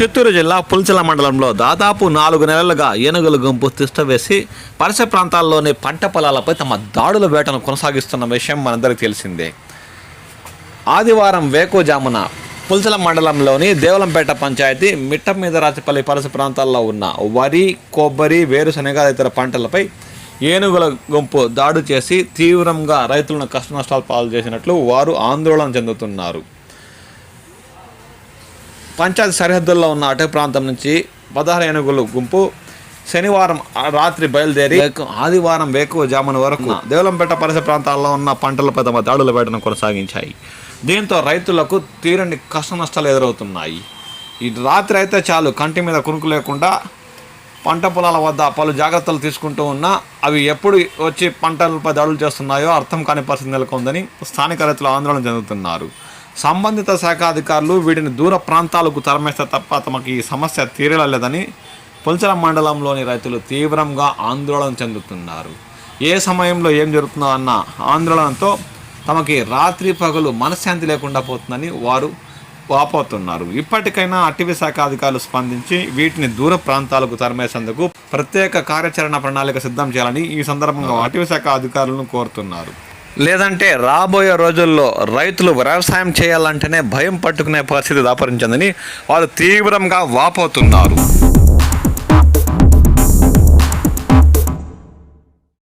చిత్తూరు జిల్లా పుల్చల మండలంలో దాదాపు నాలుగు నెలలుగా ఏనుగుల గుంపు తిష్టవేసి పరిసర ప్రాంతాల్లోని పంట పొలాలపై తమ దాడుల వేటను కొనసాగిస్తున్న విషయం మనందరికీ తెలిసిందే. ఆదివారం వేకుజామున పుల్చల మండలంలోని దేవలంపేట పంచాయతీ మిట్ట మీద రాచపల్లి పరిసర ప్రాంతాల్లో ఉన్న వరి కొబ్బరి వేరుశనగ ఇతర పంటలపై ఏనుగుల గుంపు దాడి చేసి తీవ్రంగా రైతులను కష్టనష్టాలు పాలు చేసినట్లు వారు ఆందోళన చెందుతున్నారు. పంచాయతీ సరిహద్దుల్లో ఉన్న అటవీ ప్రాంతం నుంచి పదహారు ఏనుగులు గుంపు శనివారం రాత్రి బయలుదేరి ఆదివారం వేకువ జామున వరకు దేవలంపేట పరిసర ప్రాంతాల్లో ఉన్న పంటలపై తమ దాడుల వేటను కొనసాగించాయి. దీంతో రైతులకు తీరని కష్ట నష్టాలు ఎదురవుతున్నాయి. ఈ రాత్రి అయితే చాలు కంటి మీద కునుకు లేకుండా పంట పొలాల వద్ద పలు జాగ్రత్తలు తీసుకుంటూ ఉన్నా అవి ఎప్పుడు వచ్చి పంటలపై దాడులు చేస్తున్నాయో అర్థం కాని పరిస్థితి నెలకొందని స్థానిక రైతులు ఆందోళన చెందుతున్నారు. సంబంధిత శాఖ అధికారులు వీటిని దూర ప్రాంతాలకు తరమేస్తే తప్ప తమకి ఈ సమస్య తీరలేదని పులచల మండలంలోని రైతులు తీవ్రంగా ఆందోళన చెందుతున్నారు. ఏ సమయంలో ఏం జరుగుతుందో అన్న ఆందోళనతో తమకి రాత్రి పగలు మనశ్శాంతి లేకుండా పోతుందని వారు వాపోతున్నారు. ఇప్పటికైనా అటవీ శాఖ అధికారులు స్పందించి వీటిని దూర ప్రాంతాలకు తరిమేసేందుకు ప్రత్యేక కార్యాచరణ ప్రణాళిక సిద్ధం చేయాలని ఈ సందర్భంగా అటవీ శాఖ అధికారులను కోరుతున్నారు. లేదంటే రాబోయే రోజుల్లో రైతులు వ్యవసాయం చేయాలంటేనే భయం పట్టుకునే పరిస్థితి దాపరించిందని వారు తీవ్రంగా వాపోతున్నారు.